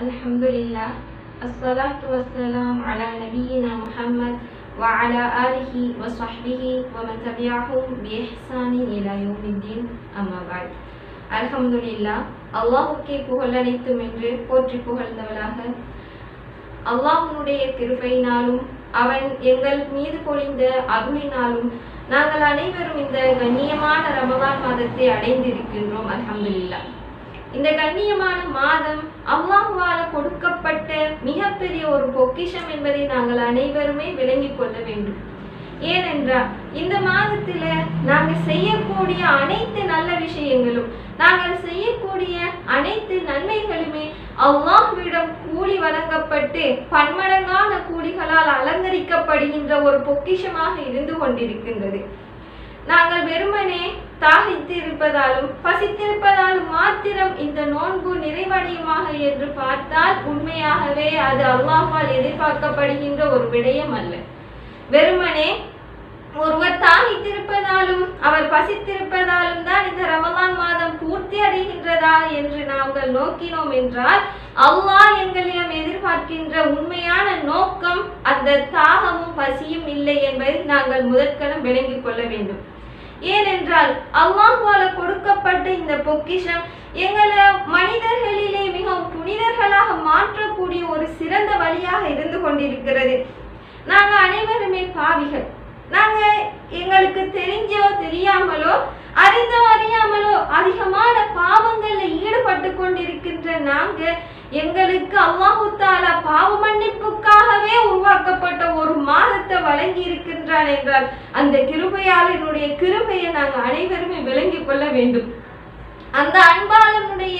الحمد لله الصلاة والسلام على نبينا محمد وعلى آله وصحبه ومن تبعهم بإحسان إلى يوم الدين أما بعد அல்ஹம்துலில்லா அல்லாஹுக்கே புகழனைத்தும் என்று போற்றி புகழ்ந்தவளாக அல்லாஹ்வுடைய கிருபையினாலும் அவன் எங்கள் மீது பொழிந்த அருளினாலும் நாங்கள் அனைவரும் இந்த கண்ணியமான ரமலான் மாதத்தை அடைந்திருக்கின்றோம் அல்ஹம்துலில்லா இந்த கண்ணியமான மாதம் அல்லாஹுவால கொடுக்கப்பட்ட மிகப்பெரிய ஒரு பொக்கிஷம் என்பதை நாங்கள் அனைவருமே விளங்கிக் கொள்ள வேண்டும். ஏனென்றால் இந்த மாதத்துல நாங்கள் செய்யக்கூடிய அனைத்து நல்ல விஷயங்களும் நாங்கள் செய்யக்கூடிய அனைத்து நன்மைகளுமே அல்லாஹ்விடம் கூலி வழங்கப்பட்டு பன்மடங்கான கூலிகளால் அலங்கரிக்கப்படுகின்ற ஒரு பொக்கிஷமாக இருந்து கொண்டிருக்கின்றது. நாங்கள் வெறுமனே தாகித்து இருப்பதாலும் பசித்திருப்பதாலும் மாத்திரம் இந்த நோன்பு நிறைவடையுமாக என்று பார்த்தால் உண்மையாகவே அது அல்லாஹால் எதிர்பார்க்கப்படுகின்ற ஒரு விடயம் அல்ல. வெறுமனே ஒருவர் தாகித்திருப்பதாலும் அவர் பசித்திருப்பதாலும் தான் இந்த ரமலான் மாதம் பூர்த்தி அடைகின்றதா என்று நாங்கள் நோக்கினோம் என்றால் அல்லாஹ் எங்களிடம் எதிர்பார்க்கின்ற உண்மையான நோக்கம் அந்த தாகமும் பசியும் இல்லை என்பதை நாங்கள் முதற்கணம் விளங்கிக் கொள்ள வேண்டும். ஏனென்றால் அல்லாஹால கொடுக்கப்பட்ட இந்த பொக்கிஷம் எங்களை மனிதர்களிலே மிகவும் புனிதர்களாக மாற்றக்கூடிய ஒரு சிறந்த வழியாக இருந்து கொண்டிருக்கிறது. நாங்கள் அனைவருமே பாவிகள். நாங்கள் எங்களுக்கு தெரிஞ்சோ தெரியாமலோ அறிந்தோ அறியாமலோ அதிகமான பாவங்களில் ஈடுபட்டு கொண்டிருக்கின்ற நாங்கள் எங்களுக்கு அல்லாஹு தாலா பாவ மன்னிப்பு வழங்கி இருக்கின்றான் என்றால் அந்த கிருபையாளனுடைய கிருபையை நாங்கள் அனைவருமே விளங்கி கொள்ள வேண்டும். அந்த அன்பாளனுடைய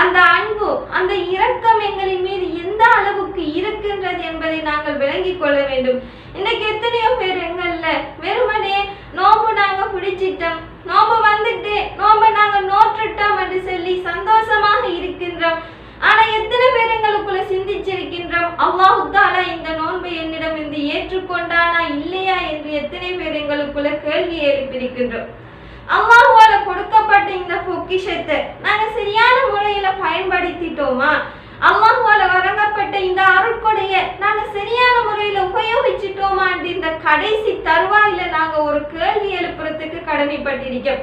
அந்த அன்பு அந்த இரக்கம் எங்களின் மீது எந்த அளவுக்கு இருக்கின்றது என்பதை நாங்கள் விளங்கிக் கொள்ள வேண்டும். இன்னைக்கு எத்தனையோ பேர் எங்கள்ல வெறுமனே நோம்பு நாங்க பிடிச்சிட்டோம் நோம்பு வந்துட்டு நோம்பை நாங்க நோற்றுட்டோம் என்று சொல்லி சந்தோஷமாக இருக்கின்றோம். ஆனா எத்தனை பேர் எங்களுக்குள்ள சிந்திச்சிருக்கின்றோம்? அல்லாஹு தாலா இந்த நோன்பை என்னிடம் இருந்து ஏற்றுக்கொண்டார் எத்தனை பேர் எங்களுக்குள்ள கேள்வி எழுப்பியிருக்கின்றோம்? அல்லாஹுவால கொடுக்கப்பட்ட இந்த பொக்கிஷத்தை நாங்க சரியான முறையில பயன்படுத்திட்டோமா? அல்லாஹுவால வழங்கப்பட்ட இந்த அருட்கொடைய நாங்க சரியான முறையில உபயோகிச்சிட்டோமா இந்த கடைசி தருவாயில நாங்க ஒரு கேள்வி எழுப்புறதுக்கு கடமைப்பட்டிருக்கோம்.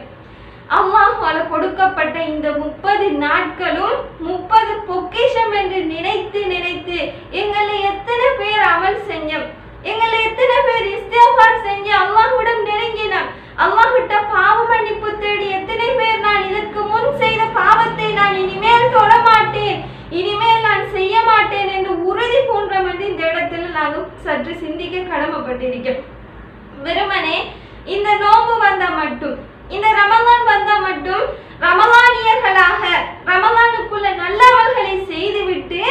அல்லாஹால கொடுக்கப்பட்ட இந்த முப்பது நாட்களும் முப்பது பொக்கிஷம் என்று நினைத்து எங்களை எத்தனை பேர் அமல் செஞ்சோம் எங்களை எத்தனை பேர் இஸ்திஃபார் செஞ்சு அல்லாஹ்விடம் நெருங்கினான். அல்லாஹ்விட்ட பாவ மன்னிப்பு தேடி எத்தனை பேர் நான் இதற்கு முன் செய்த பாவத்தை நான் இனிமேல் தொட மாட்டேன் இனிமேல் நான் செய்ய மாட்டேன் என்று உறுதி பூண்டோம் மாதிரி இந்த இடத்துல நாங்கள் சற்று சிந்திக்க கடமைப்பட்டிருக்கோம் வெறுமனே இந்த நோம்பு வந்தா மட்டும் இந்த ரமலான் வந்தா மட்டும் ரமலானியர்களாக ரமலானுக்குள்ள நல்லவர்களை செய்துவிட்டு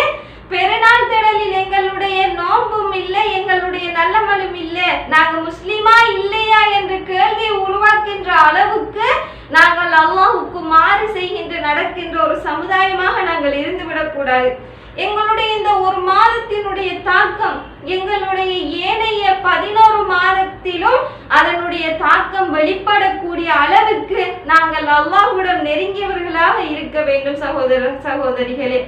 பெருநாள் திடலில் எங்களுடைய நோன்பும் இல்லை எங்களுடைய நல்லமலும் இல்லை. நாங்கள் முஸ்லீமா இல்லையா என்ற கேள்வியை உருவாக்கின்ற அளவுக்கு நாங்கள் அல்லாஹுக்கு மாறு செய்கின்ற நடக்கின்ற ஒரு சமுதாயமாக நாங்கள் இருந்து விடக்கூடாது எங்களுடைய இந்த ஒரு மாதத்தினுடைய தாக்கம் எங்களுடைய ஏனைய பதினோரு மாதத்திலும் அதனுடைய தாக்கம் வெளிப்படக்கூடிய அளவுக்கு நாங்கள் அல்லாஹுடன் நெருங்கியவர்களாக இருக்க வேண்டும் சகோதர சகோதரிகளே.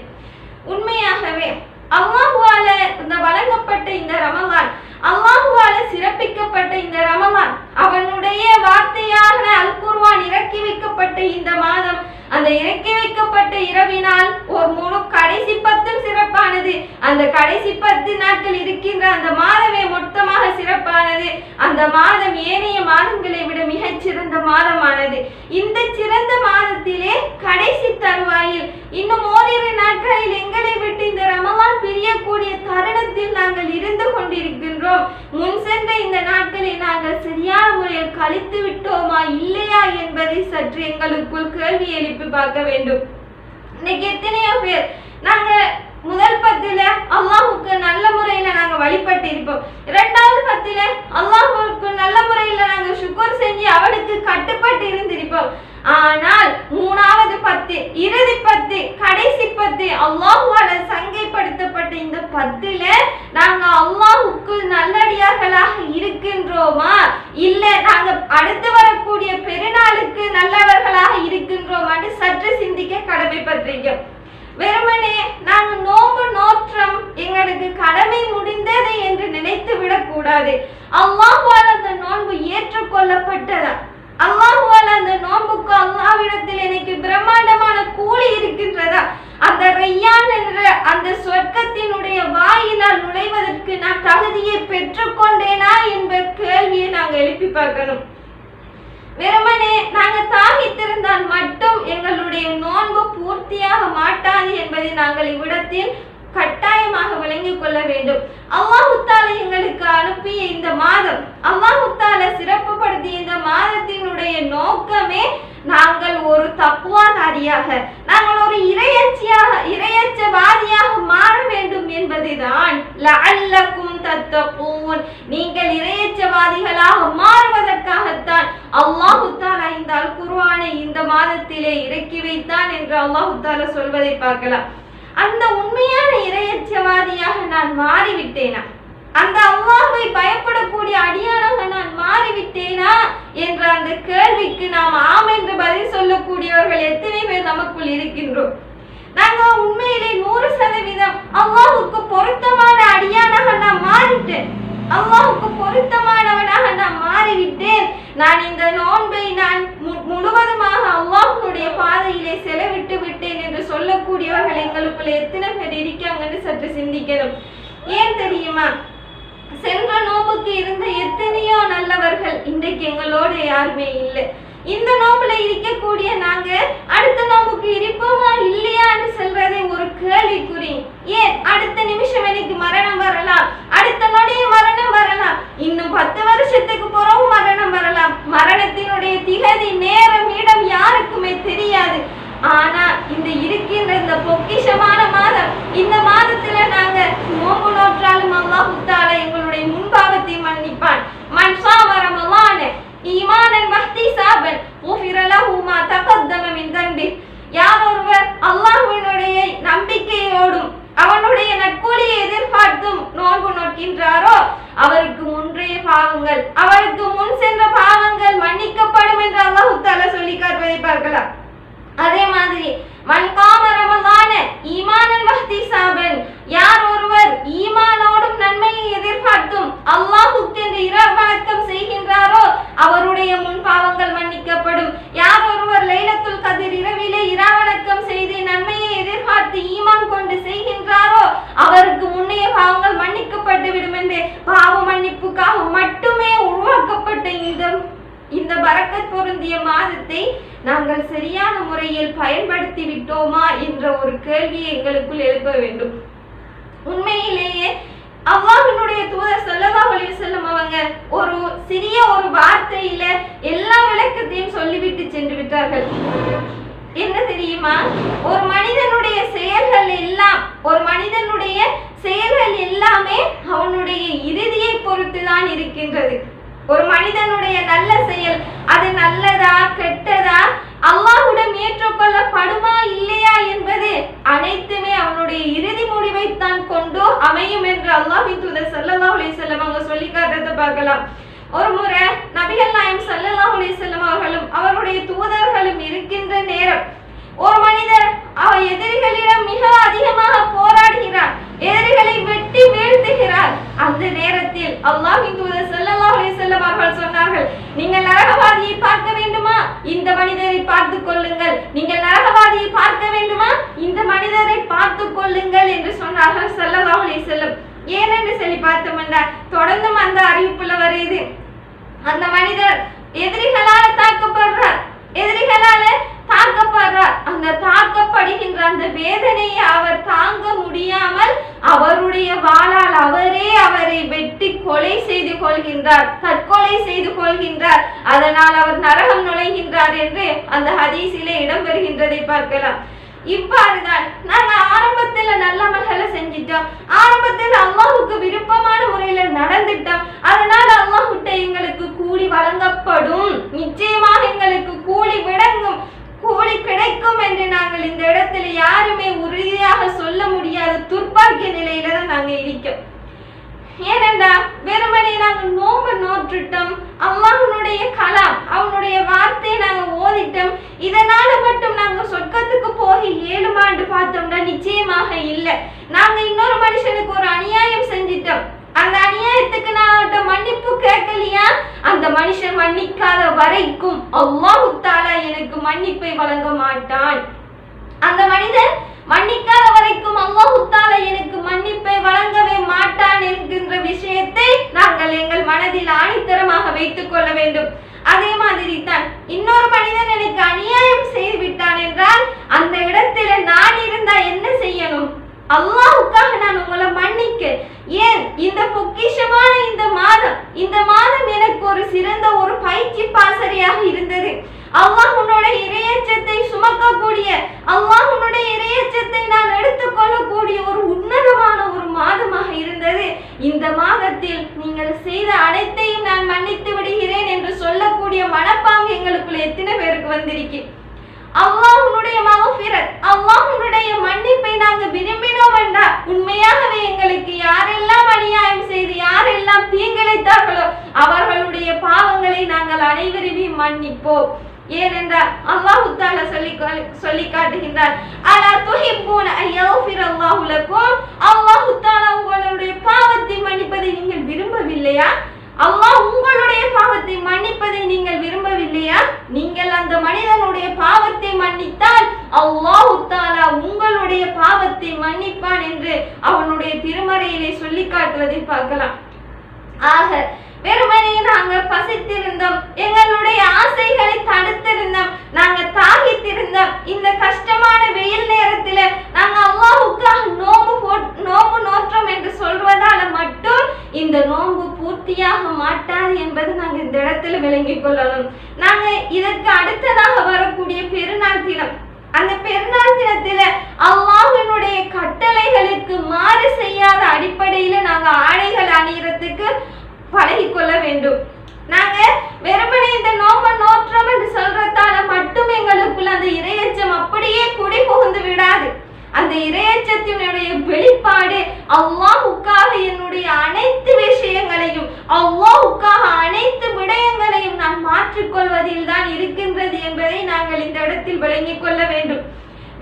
உண்மையாகவே அல்லாஹுவால இந்த வழங்கப்பட்ட இந்த ரமலான் அல்லாஹுவால சிறப்பிக்கப்பட்ட இந்த ரமலான் அவனுடைய வார்த்தையாக அல் குர்வான் இறக்கி வைக்கப்பட்ட இந்த மாதம் அந்த இறக்கி வைக்கப்பட்ட இரவினால் ஒரு முழு கடைசி பத்தும் சிறப்பானது. அந்த கடைசி பத்து நாட்கள் இருக்கின்ற அந்த மாதமே அந்த மாதம் ஏனைய மாதங்களை விட மிகச் சிறந்த மாதமானது. இந்த சிறந்த மாதத்திலே கடைசி தருவாயில் இன்னும் ஓரிரு நாட்களில் எங்களை விட்டு இந்த ரமவான் பிரியக்கூடிய தருணத்தில் நாங்கள் இருந்து கொண்டிருக்கின்றோம். முன் சென்ற இந்த நாட்களை நாங்கள் சரியான முறையில் கழித்து விட்டோமா இல்லையா என்பதை சற்று எங்களுக்குள் கேள்வி எழுப்பி பார்க்க வேண்டும். இன்னைக்கு எத்தனையோ பேர் நாங்க முதல் பத்துல நாங்க நோம்பு நோற்றம் எங்களுக்கு கடமை முடிந்தது என்று நினைத்து விடக்கூடாது. அல்லாஹுவால் அந்த நோன்பு ஏற்றுக்கொள்ளப்பட்டதா. அல்லாஹுவால் அந்த நோன்புக்கு அல்லாவிடத்தில் எனக்கு பிரம்மாண்டமான கூலி இருக்கின்றதா? அந்த ரையான் என்ற அந்த சொர்க்கத்தினுடைய வாயினால் நுழைவதற்கு நான் தகுதியை பெற்றுக்கொண்டேனா என்ற கேள்வியை நாங்கள் எழுப்பி பார்க்கணும். வெறுமனே நாங்கள் தாகித்திருந்தால் மட்டும் கட்டாது என்பதை நாங்கள் இவ்விடத்தில் கட்டாயமாக விளங்கிக் கொள்ள வேண்டும். அல்லாஹுத்தால எங்களுக்கு அனுப்பிய இந்த மாதம் அல்லாஹுத்தால சிறப்புப்படுத்திய இந்த மாதத்தினுடைய நோக்கமே நாங்கள் ஒரு தப்புவாதாரியாக நாங்கள் ஒரு இரையச்சியாக இரையச்சவாதியாக மாற வேண்டும் என்பதுதான். லஅல்லக்கும் தத்தகூன். நீங்கள் இரையச்சவாதிகளாக மாறுவதற்காகத்தான் அல்லாஹு தாலா இந்த அல் குர்வானை இந்த மாதத்திலே இறக்கி வைத்தான் என்று அல்லாஹு தாலா சொல்வதை பார்க்கலாம். அந்த உண்மையான இரையச்சவாதியாக நான் மாறிவிட்டேனா? அந்த அல்லாஹ்வை பயப்படக்கூடிய அடியானாக நான் மாறிவிட்டேனா என்ற அந்த கேள்விக்கு நாம் ஆம் என்று பதில் சொல்லக்கூடியவர்கள் எத்தனை பேர் நமக்குள் இருக்கின்றோம்? நாங்க உண்மையிலே நூறு சதவீதம் அல்லாஹ்வுக்கு பொருத்தமான அடியானாக நான் மாறிட்டேன். அல்லாஹ்வுக்கு பொருத்தமானவனாக நான் மாறிவிட்டேன். நான் இந்த நோன்பை நான் மு- முழுவதுமாக அல்லாஹ்வுடைய பாதையிலே செலவிட்டு விட்டேன் என்று சொல்லக்கூடியவர்கள் எங்களுக்குள்ள எத்தனை பேர் இருக்காங்கன்னு சற்று சிந்திக்கணும். ஏன் தெரியுமா? சென்ற நோம்புக்கு இருந்த எத்தனையோ நல்லவர்கள் இன்றைக்கு எங்களோட யாருமே இல்லை. இந்த நோம்புல இருக்கக்கூடிய நாங்க அடுத்த நோம்புக்கு இருப்போமா இல்லையான்னு சொல்றதே ஒரு கேள்விக்குறி. ஏன் அடுத்த நிமிஷம் எனக்கு மரணம் வரலாம் அடுத்த நொடிய மரணம் வரலாம் இன்னும் பத்து வருஷத்துக்கு பிறகு மரணம் வரலாம் மரணத்தினுடைய திகதி நேரம் இடம் யாருக்குமே தெரியாது ஆனா இந்த இருக்கின்ற இந்த பொக்கிஷமான மாதம் இந்த மாதத்துல நாங்க நோம்பு நோற்றாலும் அல்லாஹ் தாலா எங்களுடைய முன்பாவத்தை மன்னிப்பான் மன் சாம ரமலான ஈமானன் வஹ்திசாபன் உஃபிர லஹு மா தகத்தம மின் தன்பி யார் ஒருவர் அல்லாஹ்வினுடைய நம்பிக்கையோடும் அவனுடைய நற்கூலியை எதிர்பார்த்தும் பார்க்கின்றாரோ அவருக்கு முன்றைய பாவங்கள் அவருக்கு முன் சென்ற பாவங்கள் மன்னிக்கப்படும் என்று அல்லாஹ் தாலா சொல்லி காட்டுவதை பார்க்கலாம் அதே மாதிரி மன் காம ரமலான ஈமானன் வஹ்திசாபன் யார் ஒருவர் ஈமானோடும் நன்மையை எதிர்பார்த்தும் அல்லாஹுக்கு என்று இரவு வணக்கம் செய்கின்றாரோ அவருடைய முன் பாவங்கள் மன்னிக்கப்படும். யார் ஒருவர் லைலத்துல் கதிர் இரவிலே இரவணக்கம் செய்து நன்மையை எதிர்பார்த்து ஈமான் கொண்டு செய்கின்றாரோ அவருக்கு முன்னைய பாவங்கள் மன்னிக்கப்பட்டு விடும் என்று பாவ மன்னிப்புக்காக மட்டுமே உருவாக்கப்பட்ட இந்த இந்த பரக்கத் பொருந்திய மாதத்தை நாங்கள் சரியான முறையில் பயன்படுத்தி விட்டோமா என்ற ஒரு கேள்வியை எங்களுக்குள் வேண்டும். உண்மையிலேயே அல்லாஹினுடைய தூதர் ஸல்லல்லாஹு அலைஹி செல்லும் அவங்க ஒரு சிறிய ஒரு வார்த்தையில எல்லா விளக்கத்தையும் சொல்லிவிட்டு சென்று விட்டார்கள். என்ன தெரியுமா? ஒரு மனிதனுடைய செயல்கள் எல்லாம் ஒரு மனிதனுடைய செயல்கள் எல்லாமே அவனுடைய இறுதியை பொறுத்து தான் இருக்கின்றது. ஒரு மனிதனுடைய நல்ல செயல் அது நல்லதா கெட்டதா அல்லாஹுடன் ஏற்றுக்கொள்ளப்படுமா இல்லையா என்பது அனைத்துமே அவனுடைய இறுதி முடிவை தான் கொண்டு அமையும் என்று அல்லாஹின் தூதர் ஸல்லல்லாஹு அலைஹி வஸல்லம் அவங்க சொல்லி காட்டுறதை பார்க்கலாம். ஒரு முறை நபிகள் நாயம் ஸல்லல்லாஹு அலைஹி வஸல்லம் அவர்களும் அவருடைய தூதர்களும் இருக்கின்ற நேரம் ஒரு மனிதர் அவர் எதிரிகளிடம் மிக அதிகமாக போராடுகிறார் எதிரிகளை வெட்டி வீழ்த்துகிறார் அந்த நேரத்தில் அல்லாஹின் தூதர் ஸல்லல்லாஹு அலைஹி வஸல்லம் அவர்கள் சொன்னார்கள் நீங்கள் நரகவாதியை பார்க்க வேண்டுமா? இந்த மனிதரை பார்த்துக் கொள்ளுங்கள். நீங்கள் நரகவாதியை பார்க்க வேண்டுமா? இந்த மனிதரை பார்த்து கொள்ளுங்கள் என்று சொன்னார்கள் ஸல்லல்லாஹு அலைஹி வஸல்லம். ஏனென்று சொல்லி பார்த்தோம்னா தொடர்ந்தும் அந்த அறிவிப்புல வருது. அந்த மனிதர் எதிரிகளால் தாக்கப்படுறார். எதிரிகளால தாக்கப்படுறார் அந்த தாக்கப்படுகின்ற அந்த வேதனையை அவர் தாங்க முடியாமல் அவருடைய வாளால் அவரே அவரை வெட்டி கொலை செய்து கொள்கின்றார். தற்கொலை செய்து கொள்கின்றார். அதனால் அவர் நரகம் நுழைகின்றார் என்று அந்த ஹதீஸிலே இடம்பெறுகின்றதை பார்க்கலாம். இவ்வாறுதான் நாங்க ஆரம்பத்துல நல்லமல்களை செஞ்சிட்டோம். ஆரம்பத்தில் அவங்க விருப்பமான முறையில நடந்துட்டோம் அதனால அல்லாஹ்விட்ட எங்களுக்கு கூலி வழங்கப்படும் நிச்சயமாக எங்களுக்கு கூலி விளங்கும் கூலி கிடைக்கும் என்று நாங்கள் இந்த இடத்துல யாருமே உறுதியாக சொல்ல முடியாத துர்ப்பாக்கிய நிலையில தான் நாங்க இருக்கோம் ஏனென்றா வெறுமனே நாங்கள் நோன்பு நோற்றுட்டோம் அல்லாஹ்வுடைய கலாம் அவனுடைய வார்த்தையை நாங்க ஓதிட்டோம் இதனால மட்டும் நாங்க சொர்க்கத்துக்கு போக ஏழுமாண்டு பார்த்தோம்னா இல்லை. நாங்க இன்னொரு மனுஷனுக்கு ஒரு அநியாயம் செஞ்சிட்டோம். அந்த அநியாயத்துக்கு நான் அவர்கிட்ட மன்னிப்பு கேட்கலையா? அந்த மனுஷன் மன்னிக்காத வரைக்கும் அல்லாஹு தாலா எனக்கு மன்னிப்பை வழங்க மாட்டான். அந்த மனிதன் மன்னிக்காத வரைக்கும் அல்லாஹு தாலா எனக்கு மன்னிப்பை வழங்கவே மாட்டான் என்கின்ற விஷயத்தை நாங்கள் எங்கள் மனதில் ஆணித்தரமாக வைத்துக் கொள்ள வேண்டும். அதே மாதிரி தான் இன்னொரு மனிதன் எனக்கு அநியாயம் செய்து விட்டான் என்றால் அந்த இடத்துல நான் இருந்தா என்ன செய்யணும் அல்லாஹ்வுக்காக நான் உங்களை மன்னிக்க ஏன் இந்த பொக்கிஷமான இந்த மாதம் இந்த மாதம் எனக்கு ஒரு சிறந்த ஒரு பயிற்சி பாசறையாக இருந்தது அல்லாஹ் உன்னுடைய இரையச்சத்தை சுமக்கக்கூடிய அல்லாஹ் உன்னுடைய இரையச்சத்தை நான் எடுத்துக்கொள்ளக்கூடிய ஒரு உன்னதமான ஒரு மாதமாக இருந்தது இந்த மாதத்தில் நீங்கள் செய்த அனைத்தையும் நான் மன்னித்து விடுகிறேன் என்று சொல்லக்கூடிய மனப்பாங்கு எங்களுக்குள்ள எத்தனை அல்லாஹ் உன்னுடைய அல்லாஹ்வுடைய மகஃபிரத் அல்லாஹ்வுடைய மன்னிப்பை நாங்க விரும்பினோம் என்றால் உண்மையாகவே எங்களுக்கு யாரெல்லாம் அநியாயம் செய்து யாரெல்லாம் தீங்கிழைத்தார்களோ அவர்களுடைய பாவங்களை நாங்கள் அனைவருமே மன்னிப்போம். ஏனென்றால் அல்லாஹு தால சொல்லி சொல்லி காட்டுகின்றார் அலா துஹிப்பூன ஐயஃபிர் அல்லாஹு லக்கும்? அல்லாஹு தாலா உங்களுடைய பாவத்தை மன்னிப்பதை நீங்கள் விரும்பவில்லையா? அல்லாஹ் உங்களுடைய பாவத்தை மன்னிப்பதை நீங்கள் விரும்பவில்லையா நீங்கள் அந்த மனிதனுடைய பாவத்தை மன்னித்தால் அல்லாஹ் தாலா உங்களுடைய பாவத்தை மன்னிப்பான் என்று அவனுடைய திருமறையிலே சொல்லி காட்டுவதை பார்க்கலாம். ஆக வெறுமனே நாங்க பசித்திருந்தோம். எங்களுடைய ஆசைகளை தடுத்திருந்தோம். நாங்க தாகித்திருந்தோம். இந்த கஷ்டமான வெயில் நேரத்துல நாங்க அல்லாவுக்காக நோம்பு போட் நோம்பு நோற்றோம் என்று சொல்வதால மட்டும் இந்த நோம்பு பூர்த்தியாக மாட்டாது என்பது நாங்க இந்த இடத்துல விளங்கிக் கொள்ளணும். நாங்க இதற்கு அடுத்ததாக வரக்கூடிய பெருநாள் தினம். அந்த பெருநாள் தினத்துல அல்லாஹினுடைய கட்டளைகளுக்கு மாறு செய்யாத அடிப்படையில நாங்க ஆடைகள் அணியறதுக்கு பழகிக்கொள்ள வேண்டும். நாங்க வெறுமனே இந்த நோம்ப நோற்றம் என்று சொல்றதால மட்டும் எங்களுக்குள்ள அந்த இரையச்சம் அப்படியே குடி புகுந்து விடாது. அந்த இரையச்சத்தினுடைய வெளிப்பாடு அவ்வாவுக்காக என்னுடைய அனைத்து விஷயங்களையும் அவ்வாவுக்காக அனைத்து விடயங்களையும் நான் மாற்றிக்கொள்வதில் தான் இருக்கின்றது என்பதை நாங்கள் இந்த இடத்தில் விளங்கிக் கொள்ள வேண்டும்.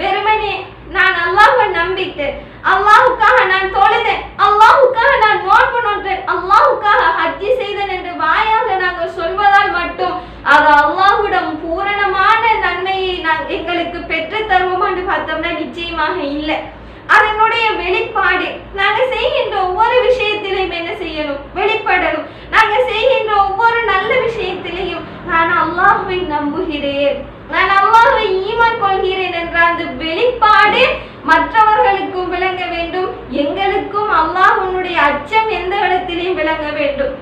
வெறுமனே நான் அல்லாஹ்வை நம்பிட்டு அல்லாஹுக்காக நான் தொழுதேன் அல்லாஹுக்காக நான் நோன்பு நோற்றேன் அல்லாஹுக்காக ஹஜ்ஜி செய்தேன் என்று வாயாக நாங்கள் சொல்வதால் மட்டும் அது அல்லாஹ்விடம் பூரணமான நன்மையை நான் எங்களுக்கு பெற்று தருவோம் என்று பார்த்தோம்னா நிச்சயமாக இல்லை. அதனுடைய வெளிப்பாடு நாங்க செய்கின்ற ஒவ்வொரு விஷயத்திலையும் என்ன செய்யணும்? வெளிப்படணும். நாங்க செய்கின்ற ஒவ்வொரு நல்ல விஷயத்திலையும் நான் அல்லாஹுவை நம்புகிறேன். நான் அல்லாஹ்வை ஈமான் கொள்கிறேன் என்ற அந்த வெளிப்பாடு மற்றவர்களுக்கும் விளங்க வேண்டும். எங்களுக்கும் அல்லாஹ்வுடைய அச்சம் எந்த இடத்திலையும் விளங்க வேண்டும்.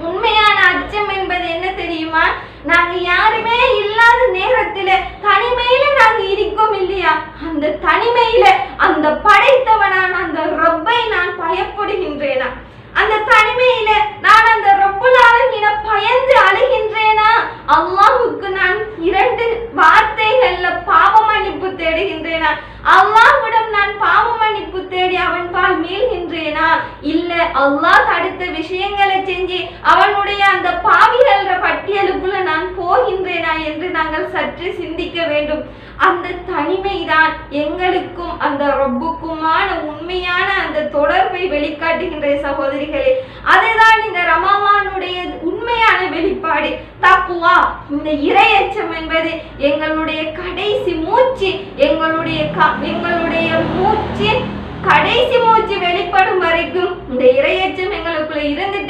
உண்மையான அச்சம் என்பது என்ன தெரியுமா? நாங்க யாருமே இல்லாத நேரத்துல தனிமையில நாங்க இருக்கோம் இல்லையா அந்த தனிமையில அந்த படைத்தவனான அந்த ரப்பை நான் பயப்படுகின்றேனா அந்த தனிமையில நான் அந்த ரப்புல் ஆலமீன பயந்து அழுகின்றேனா அல்லாஹ்வுக்கு நான் இரண்டு வார்த்தைகள்ல பாவ மன்னிப்பு தேடுகின்றேனா அல்லாஹ்விடம் நான் பாவ மன்னிப்பு தேடி அவன் பால் மீள்கின்றேனா இல்ல அல்லாஹ் தடுத்த விஷயங்களை செஞ்சு அவனுடைய அந்த பாவிகள பட்டியலுக்குள்ள நான் போகின்றேனா என்று நாங்கள் சற்று சிந்திக்க வேண்டும். அந்த தனிமைதான் எங்களுக்கும் அந்த ரொப்புக்குமான உண்மையான அந்த தொடர்பை வெளிக்காட்டுகின்ற சகோதரிகளே. அதுதான் இந்த ரமாமானுடைய உண்மையான வெளிப்பாடு. தப்புவா? இந்த இரையச்சம் என்பது எங்களுடைய கடைசி மூச்சு எங்களுடைய எங்களுடைய மூச்சு கடைசி மூச்சு வெளிப்படும் வரைக்கும் இந்த இரையச்சம் எங்களுக்குள்ள இருந்துட்டு